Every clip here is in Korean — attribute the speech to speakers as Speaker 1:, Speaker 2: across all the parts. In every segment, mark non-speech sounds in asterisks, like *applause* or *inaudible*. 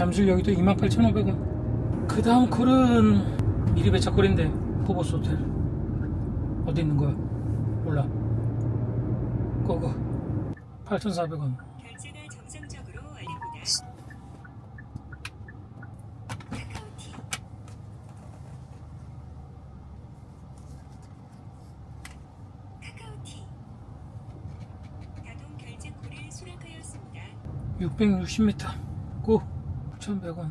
Speaker 1: 잠실 여기도 28,500원. 그 다음 콜은 미리 배차 콜인데 포보스 호텔. 어디 있는 거야? 몰라. 고고 8,400원.
Speaker 2: 결제가 정상적으로 완료입니다. 카카오티. 카카오티. 자동 결제 콜을 수락하였습니다.
Speaker 1: 660m 고 9,100원.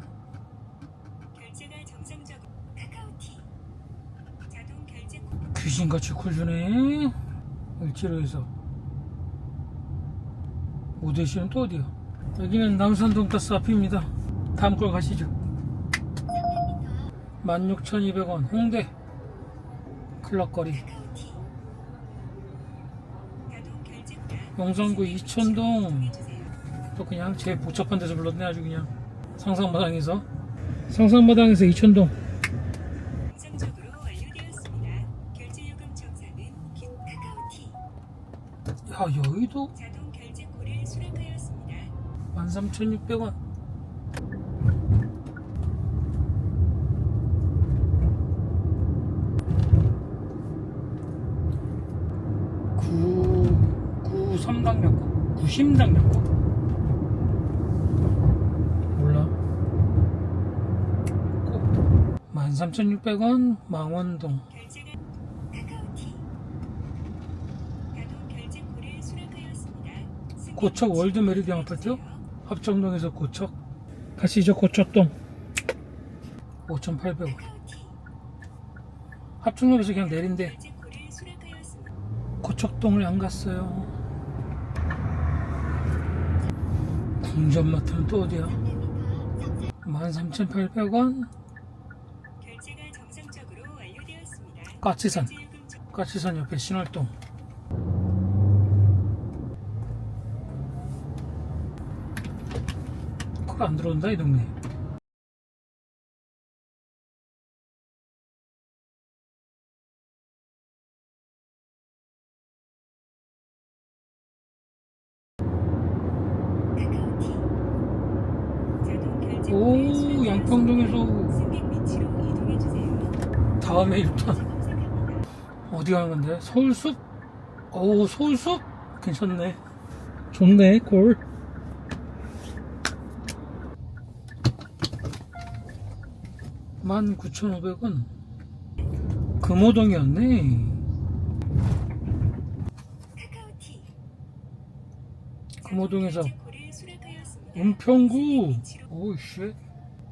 Speaker 2: 결제가 정상적으로 카카오티. 자동 결제 콜
Speaker 1: 귀신같이 콜 주네. 을지로에서. 오대시는 또 어디야? 여기는 남산동 버스 앞입니다. 다음 걸 가시죠. 16,200원. 홍대.
Speaker 2: 결제
Speaker 1: 용산구 이천동. 또 그냥 제일 복잡한 데서 불렀네 아주 그냥 상상마당에서? 상상마당에서 이천동. 야 여의도?
Speaker 2: 자동 결제 콜을 수락하였습니다.
Speaker 1: 13,600원. 구, 구 삼당역구 구심당역구 몰라 꼭 13,600원 망원동 고척 월드 메리디안 아파트 합정동에서 고척 가시죠 고척동 5,800원
Speaker 2: 카카오티
Speaker 1: 합정역에서 그냥 내린대. 고척동을 안 갔어요. 궁전마트는 또 어디야? 13,800원? 까치산. 까치산 옆에 신월동. 그거 안 들어온다, 이 동네. 어디 가는 건데? 서울숲? 오, 서울숲? 괜찮네. 좋네, 골. 만 구천 오백 원 금호동이었네.
Speaker 2: 카카오티
Speaker 1: 금호동에서. 은평구. 오이씨.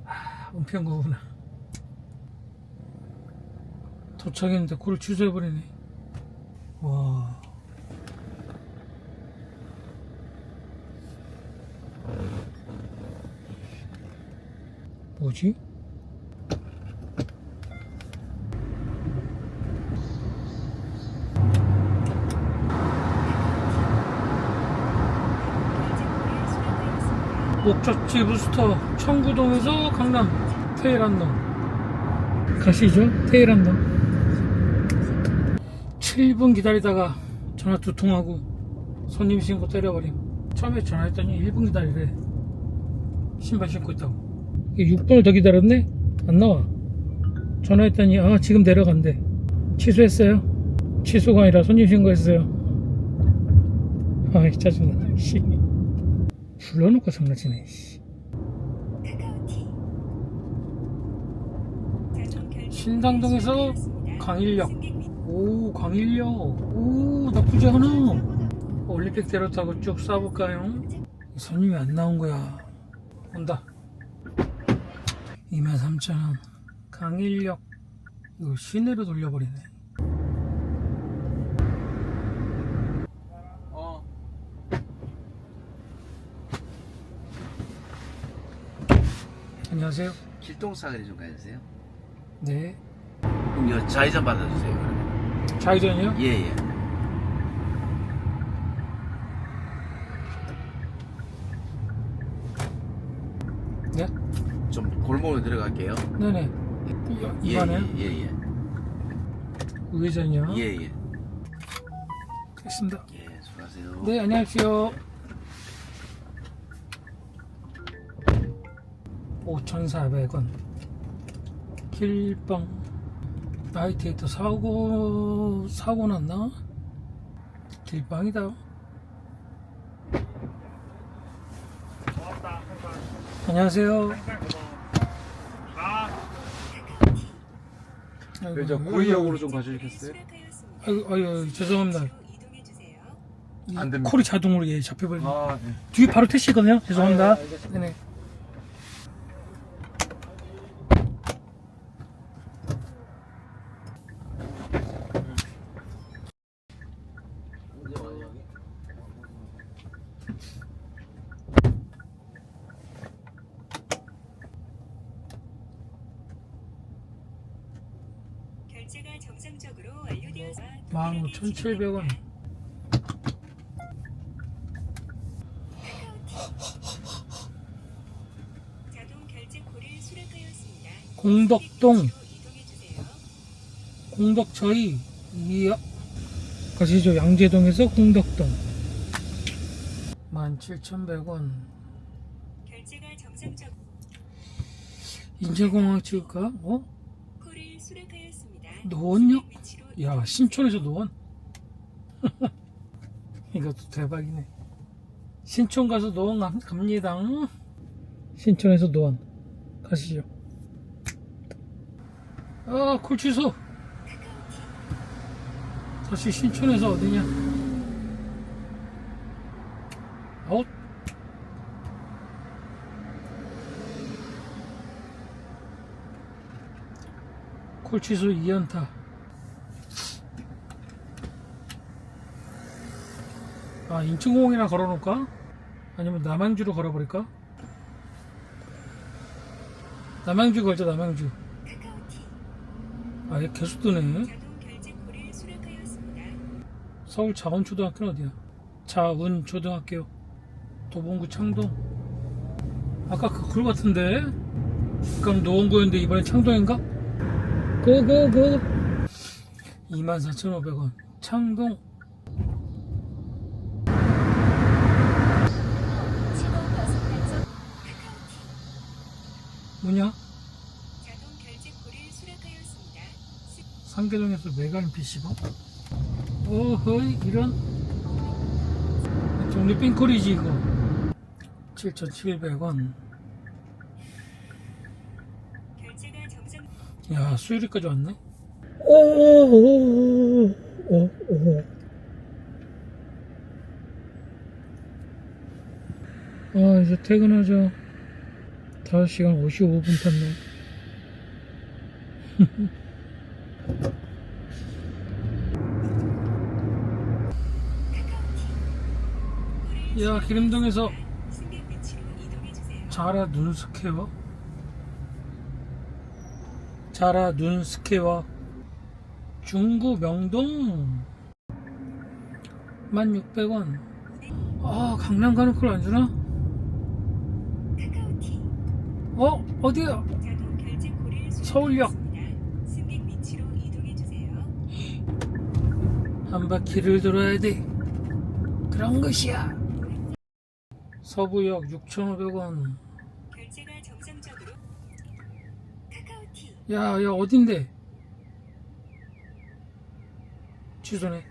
Speaker 1: 아, 은평구구나. 도착했는데 골을 취소해버리네. 와. 뭐지? 목적지 부스터 청구동에서 강남 테일한동 가시죠 테일한동 7분 기다리다가 전화 두 통하고 손님 신고 때려버림. 처음에 전화했더니 1분 기다리래. 신발 신고 있다고. 이게 6분을 더 기다렸네? 안 나와. 전화했더니 아 지금 내려간대. 취소했어요? 취소가 아니라 손님 신고했어요. 아이 짜증나. 씨. 불러놓고 장난치네 씨. 신당동에서. 광일역. 오 광일역 오 나쁘지 않아. 올림픽 대로 타고 쭉 쏴볼까요? 손님이 안 나온 거야. 온다. 23,000원. 강일역. 이거 시내로 돌려버리네.
Speaker 3: 어,
Speaker 1: 안녕하세요.
Speaker 3: 길동 사거리 좀 가주세요.
Speaker 1: 네.
Speaker 3: 그럼 여 좌회전 받아주세요. 그러면.
Speaker 1: 좌회전이요?
Speaker 3: 예, 예.
Speaker 1: 네?
Speaker 3: 좀 골목으로 들어갈게요.
Speaker 1: 네네 이- 이번에요?
Speaker 3: 예, 예, 예.
Speaker 1: 우회전이요?
Speaker 3: 예, 예.
Speaker 1: 됐습니다
Speaker 3: 예, 수고하세요.
Speaker 1: 네 안녕하십시오 5,400원 길빵 나이테이터 사고 사고 났나? 길빵이다 안녕하세요 아이고,
Speaker 3: 저 고의역으로 좀 가주시겠어요?
Speaker 1: 아이고, 아이고 죄송합니다
Speaker 3: 안 됩니다.
Speaker 1: 콜이 자동으로 예, 잡혀버리네
Speaker 3: 아, 네.
Speaker 1: 뒤에 바로 택시거든요 죄송합니다
Speaker 3: 아, 예, 알겠습니다.
Speaker 1: 네네
Speaker 2: 결제가 정상적으로 완료되어서
Speaker 1: 15,700원
Speaker 2: 자동 결제 콜이 수락하였습니다.
Speaker 1: 공덕동. 공덕저희 이야 가시죠 양재동에서 공덕동 17,100원
Speaker 2: 결제가 정상적
Speaker 1: 인제공항 찍을까? 어?
Speaker 2: 콜이 수락하였습니다.
Speaker 1: 노원역? 야 신촌에서 노원? *laughs* 이것도 대박이네. 신촌 가서 노원 가- 갑니다 신촌에서 노원. 가시죠. 아 콜 취소. 다시 신촌에서 어디냐 아웃 콜 취소 2연타 아 인천공항이나 걸어놓을까? 아니면 남양주로 걸어버릴까? 남양주 걸자 남양주 아얘 계속 뜨네. 서울 자원초등학교는 어디야? 자운초등학교 도봉구 창동 아까 그걸 같은데 그럼 노원구였는데 이번엔 창동인가? 고고고 24,500원 창동 뭐냐?
Speaker 2: 자동 결제 콜이 수락하였습니다.
Speaker 1: 상계동에서 메간 PC방? 어허이 이런 종류 삥콜이지 이거 7,700원 야 수유리까지 왔네? 오오오오오오 아 이제 퇴근하자. 5시간 55분 탔네. *laughs* 야 기름동에서. 자라 눈 스퀘어 자라 눈 스퀘어 중구 명동 1600원 아 강남 가는 걸 안 주나? 어? 어디야? 서울역. 한 바퀴를 돌아야 돼 그런 것이야 서부역 6,500원 야, 야, 어딘데? 취소네.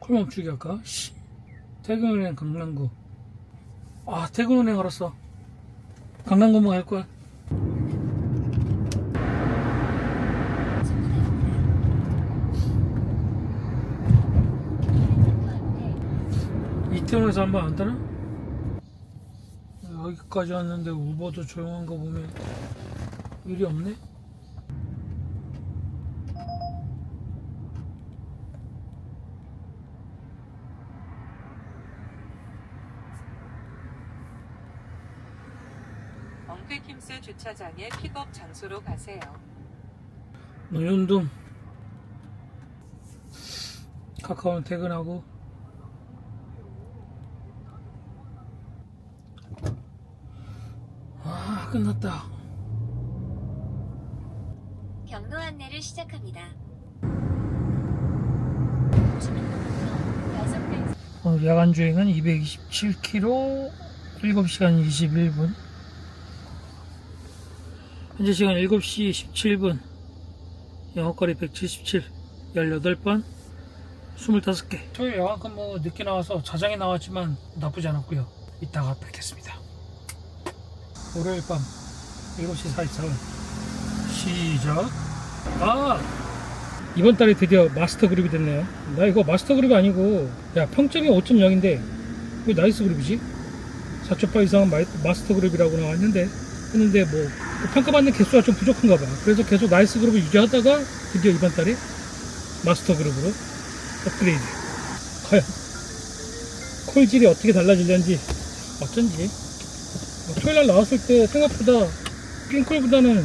Speaker 1: 콜 멈추기 할까? 씨. 퇴근은행 강남구. 아, 퇴근은행 알았어. 강남구만 갈 거야. 이태원에서 한번안 타나? 여기까지 왔는데 우버도 조용한 거 보면 일이 없네?
Speaker 4: 엉크킴스 주차장의 픽업 장소로 가세요.
Speaker 1: 노현동 카카오는 퇴근하고 아 끝났다.
Speaker 2: 경로 안내를 시작합니다.
Speaker 1: 오늘 야간 주행은 227km 7시간 21분. 현재 시간 7시 17분. 영업거리 177 18번 25개. 토요일 영화관 뭐 늦게 나와서 자장에 나왔지만 나쁘지 않았고요. 이따가 뵙겠습니다 월요일 밤 7시 44분. 시작. 아! 이번 달에 드디어 마스터 그룹이 됐네요. 나 이거 마스터 그룹이 아니고 야 평점이 5.0인데 왜 나이스 그룹이지? 4.8 이상은 마이- 마스터 그룹이라고 나왔는데 했는데 뭐 평가받는 개수가 좀 부족한가 봐. 그래서 계속 나이스 그룹을 유지하다가 드디어 이번 달에 마스터 그룹으로 업그레이드. 과연 콜질이 어떻게 달라질는지 어쩐지 뭐 토요일 날 나왔을 때 생각보다 핑클보다는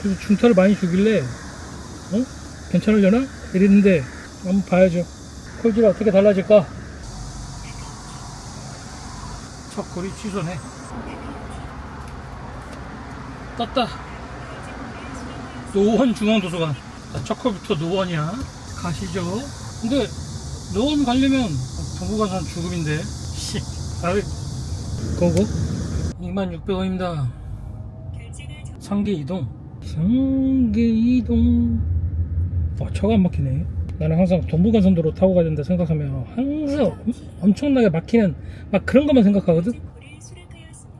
Speaker 1: 주- 중타를 많이 주길래 어? 괜찮으려나? 이랬는데 한번 봐야죠. 콜질이 어떻게 달라질까? 첫 골이 취소네. 떴다. 노원 중앙도서관. 자, 첫 골부터 노원이야. 가시죠. 근데 노원 가려면 동부가선 죽음인데. 씨 아이 고고 2600원입니다.
Speaker 2: 결제가 정...
Speaker 1: 상계 이동. 상계 이동. 어 저거 안 막히네. 나는 항상 동부간선도로 타고 가야 된다 생각하면 항상 엄- 엄청나게 막히는 막 그런 것만 생각하거든.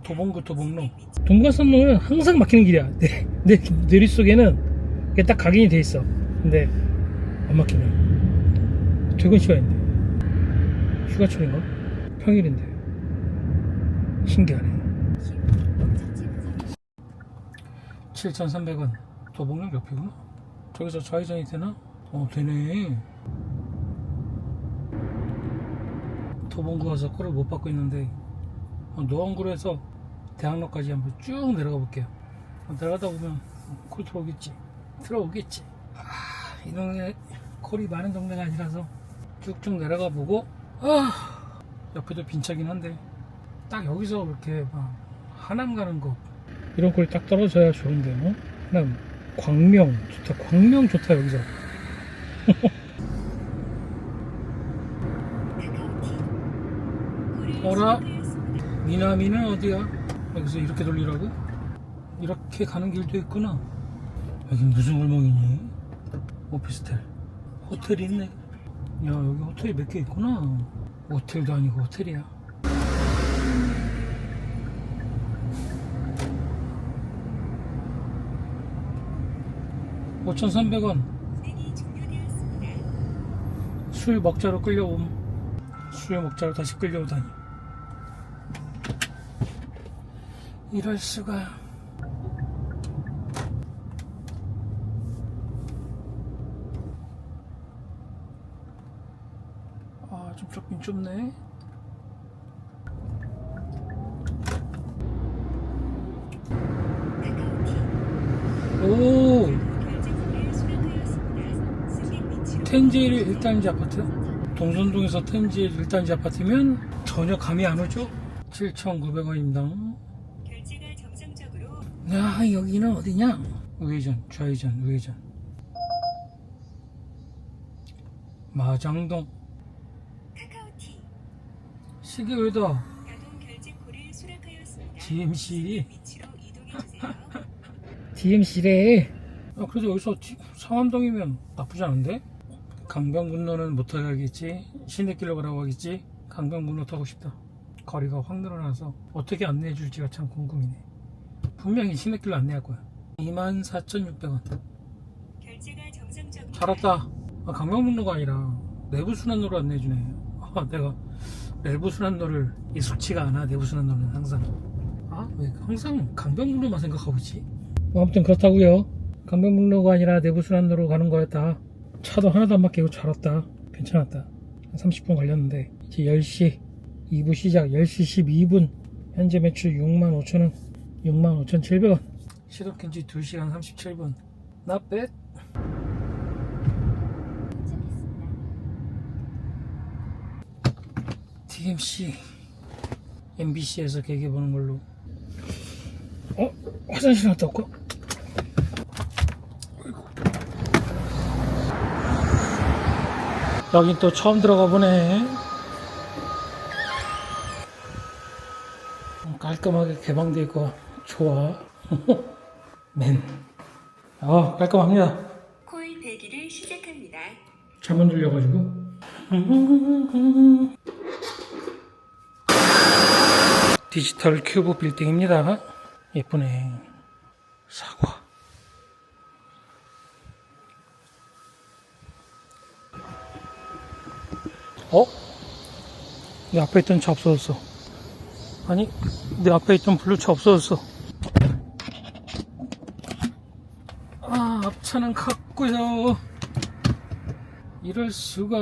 Speaker 1: 도봉구 도봉로. 동부간선로는 항상 막히는 길이야. 내, 내 뇌리 속에는 이게 딱 각인이 돼 있어. 근데 안 막히네. 퇴근 시간인데. 휴가철인가? 평일인데. 신기하네 7,300원. 도봉역 옆이구나. 저기서 좌회전이 되나? 어 되네. 도봉구 가서 콜을 못 받고 있는데 어, 노원구에서 대학로까지 한번 쭉 내려가 볼게요. 어, 내려가다 보면 콜 들어오겠지. 들어오겠지. 아, 이 동네 콜이 많은 동네가 아니라서 쭉쭉 내려가 보고 아, 옆에도 빈차긴 한데 딱 여기서 이렇게 막 하남 가는 거 이런 꼴이 딱 떨어져야 좋은데 뭐 하남 광명 좋다 광명 좋다 여기서 *laughs* 어라? 미나미는 어디야? 여기서 이렇게 돌리라고? 이렇게 가는 길도 있구나 여기 무슨 골목이니? 오피스텔 호텔이 있네 야 여기 호텔이 몇 개 있구나 호텔도 아니고 호텔이야 (5,300원)
Speaker 2: 운행이 종료되었습니다.
Speaker 1: 술 먹자로 끌려옴. 술 먹자로 다시 끌려오다니. 이럴 수가. 아 좀 좁긴 좁네 텐제일 1단지 아파트? 동선동에서 텐제일 1단지 아파트면 전혀 감이 안 오죠? 7,900원입니다.
Speaker 2: 결제가 정상적으로
Speaker 1: 야 여기는 어디냐? 우회전 좌회전 우회전. 마장동.
Speaker 2: 카카오티.
Speaker 1: 시계외다. DMC. DMC래. 아 그래도 여기서 티- 상암동이면 나쁘지 않은데 강변북로는 못 타겠지? 시내길로 가라고 하겠지? 강변북로 타고 싶다. 거리가 확 늘어나서 어떻게 안내해 줄지가 참 궁금이네. 분명히 시내길로 안내할 거야. 24,600원.
Speaker 2: 결제가 정상적으로
Speaker 1: 잘 왔다. 아, 강변북로가 아니라 내부순환로로 안내해주네. 아 내가 내부순환로를 익숙치가 않아 내부순환로는 항상. 아 왜 항상 강변북로만 생각하고 있지? 뭐 아무튼 그렇다고요. 강변북로가 아니라 내부순환로로 가는 거였다 차도 하나도 안 막히고 잘 왔다. 괜찮았다. 한 30분 걸렸는데 이제 10시 2부 시작. 10시 12분. 현재 매출 65,000원. 65,700원. 시도킨 지 2시간 37분. Not bad. TMC MBC에서 개개 보는 걸로. 어? 화장실 갔다 올까? 여긴 또 처음 들어가 보네. 깔끔하게 개방되어 있고 좋아. *laughs* 맨. 아, 깔끔합니다.
Speaker 2: 콜 대기를 시작합니다.
Speaker 1: 잘못 눌려가지고. 디지털 큐브 빌딩입니다. 예쁘네. 사과 어? 내 앞에 있던 차 없어졌어. 아니 내 앞에 있던 블루차 없어졌어. 아 앞차는 갔고요. 이럴 수가.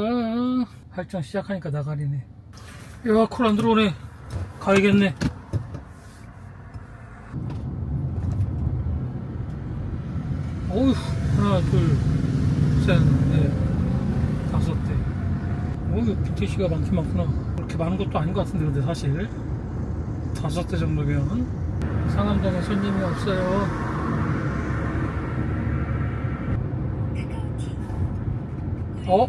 Speaker 1: 할정 시작하니까 나가리네. 야 콜 안 들어오네. 가야겠네. 어휴 하나 다섯 대 어휴 BTC가 많긴 많구나 그렇게 많은 것도 아닌 것 같은데 근데 사실 다섯 대 정도면 상암동에 손님이 없어요. 어?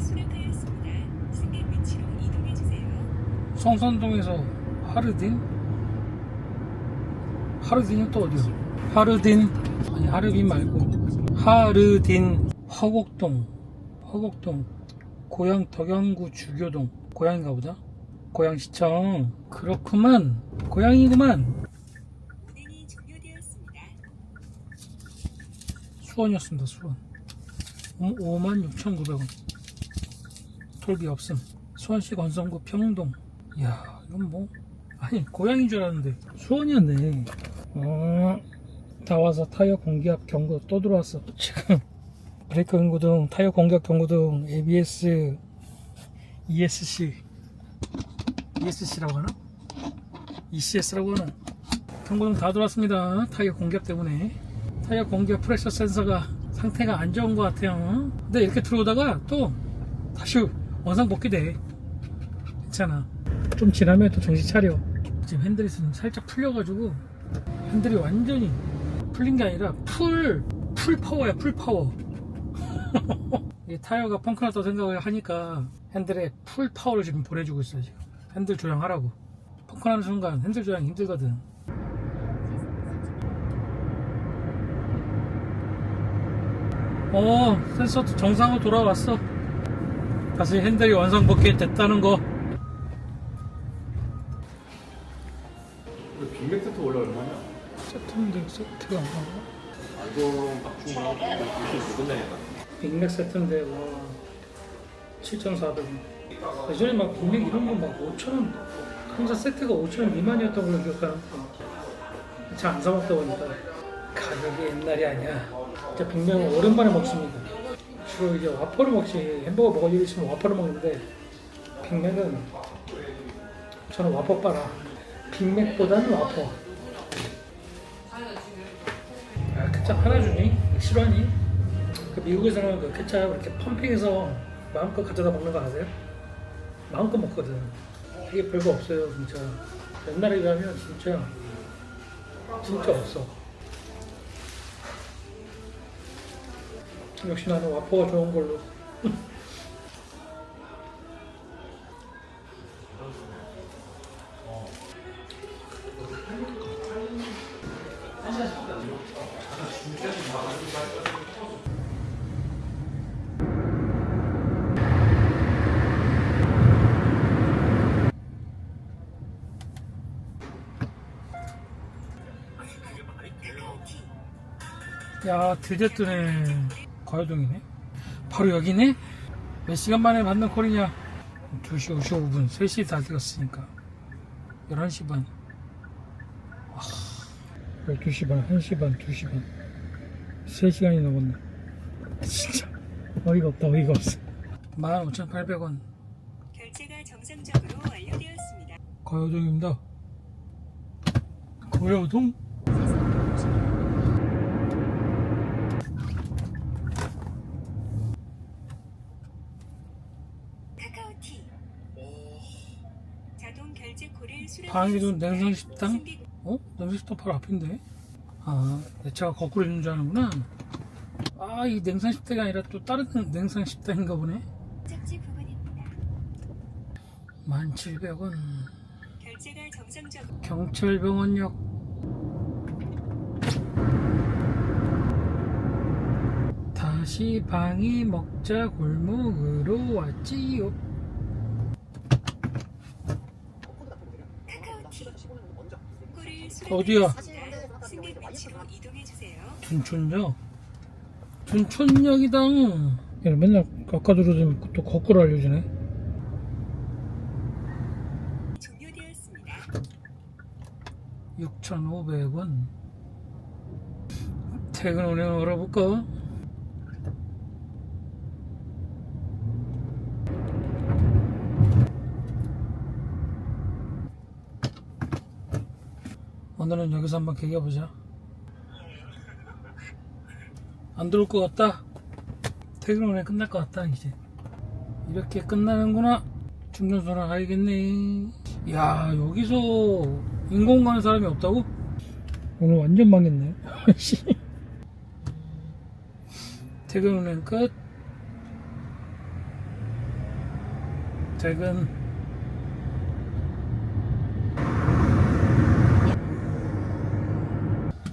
Speaker 1: 성산동에서 하르딘? 하르딘이 또 어디야? 하르딘 아니 하르빈 말고 하르딘 화곡동 화곡동 고향 덕양구 주교동. 고향인가 보다? 고향시청. 그렇구만.
Speaker 2: 종료되었습니다.
Speaker 1: 수원이었습니다 수원. 56,900원. 톨비 없음. 수원시 건성구 평동. 이야 이건 뭐 아니 고향인 줄 알았는데 수원이었네. 어, 다 와서 타이어 공기압 경고 또 들어왔어 지금 브레이크 경고등 타이어 공기압 경고등 ABS ESC ESC라고 하나? ECS라고 하나? 경고등 다 들어왔습니다. 타이어 공기압 때문에. 타이어 공기압 프레셔 센서가 상태가 안 좋은 것 같아요. 근데 이렇게 들어오다가 또 다시 원상 복귀돼. 괜찮아. 좀 지나면 또 정신 차려. 지금 핸들이 지금 살짝 풀려가지고 핸들이 완전히 풀린 게 아니라 풀, 풀 파워야 풀 파워 *laughs* 이 타이어가 펑크 났다고 생각을 하니까 핸들에 풀 파워를 지금 보내주고 있어요 지금. 핸들 조향하라고. 펑크 나는 순간 핸들 조향 힘들거든. 어 센서도 정상으로 돌아왔어. 다시 핸들이 완성복귀 됐다는 거.
Speaker 3: 빅맥 세트 원래 얼마냐?
Speaker 1: 세트인데 세트가 안 나와?
Speaker 3: 아 이거 막 주문하고 이렇게 끝내겠다.
Speaker 1: 빅맥 세트인데 와 7,400원. 예전에 막 빅맥 이런 거 막 5,000원 항상 세트가 5,000원 미만이었던 걸로 기억하는데 잘 안 사먹다 보니까 가격이 옛날이 아니야. 진짜 빅맥은 오랜만에 먹습니다. 주로 이제 와퍼를 먹지. 햄버거 먹을 일 있으면 와퍼를 먹는데 빅맥은 저는 와퍼 빨아. 빅맥보다는 와퍼. 아 케찹 하나 주니? 싫어하니? 그 미국에서는 그 케찹 이렇게 펌핑해서 마음껏 가져다 먹는 거 아세요? 마음껏 먹거든. 이게 별거 없어요, 진짜. 옛날에 비하면 진짜 진짜 없어. 역시 나는 와퍼가 좋은 걸로. *laughs* 야, 드디어 뜨네. 거여동이네. 바로 여기네? 몇 시간 만에 받는 콜이냐? 2시 55분, 3시 다 되었으니까. 11시 반. 와, 12시 반, 1시 반, 2시 반. 3시간이 넘었네. *laughs* 진짜. 어이가 없다, 어이가 없어. 15,800원.
Speaker 2: 결제가 정상적으로 완료되었습니다.
Speaker 1: 거여동입니다. 거여동?
Speaker 2: 카카오티. 자동 결제 콜을
Speaker 1: 방에도
Speaker 2: 수락하였습니다.
Speaker 1: 냉상 식당?
Speaker 2: 승객
Speaker 1: 어? 냉장식당 바로 앞인데? 아, 내 차가 거꾸로 있는 줄 아는구나. 아, 이 냉장식당이 아니라 또 다른 냉장식당인가 보네.
Speaker 2: 목적지 부근입니다.
Speaker 1: 1700원.
Speaker 2: 결제가 정상적으로
Speaker 1: 경찰병원역 다시 방이 먹자 골목으로 왔지요
Speaker 2: 카카오티 꼴을
Speaker 1: 어디야? 둔촌역 둔촌역이다 야, 맨날 깎아들어주면 또 거꾸로 알려주네
Speaker 2: 종료되었습니다.
Speaker 1: 6,500원 퇴근 운행 알아볼까? 오늘은 여기서 한번 개겨보자. 안 들어올 것 같다? 퇴근 운행 끝날 것 같다 이제. 이렇게 끝나는구나. 충전소나 가야겠네. 야 여기서 인공 가는 사람이 없다고? 오늘 완전 망했네. *laughs* 씨. 퇴근 운행 끝. 퇴근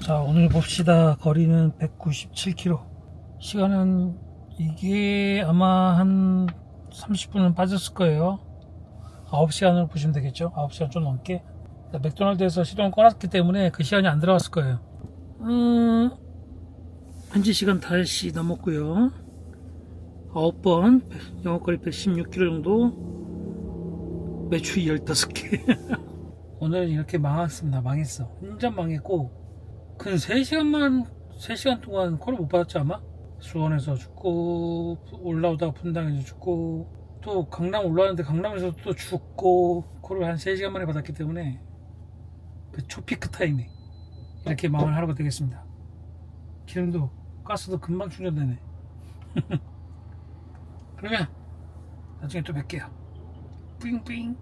Speaker 1: 자 오늘 봅시다. 거리는 197km 시간은 이게 아마 한 30분은 빠졌을 거예요. 9시간으로 보시면 되겠죠? 9시간 좀 넘게. 맥도날드에서 시동을 꺼놨기 때문에 그 시간이 안 들어갔을 거예요. 음, 현지 시간 5시 넘었고요. 9번 영업거리 116km 정도. 매출 15개. *laughs* 오늘은 이렇게 망했습니다. 망했어. 완전 망했고 근 3시간만 3시간 동안 콜을 못 받았지 아마? 수원에서 죽고 올라오다가 분당에서 죽고 또 강남 올라왔는데 강남에서 또 죽고 콜을 한 3시간 만에 받았기 때문에 그 초피크 타임에 이렇게 마감을 하루가 되겠습니다. 기름도 가스도 금방 충전되네. *laughs* 그러면 나중에 또 뵐게요. 뿌잉뿌잉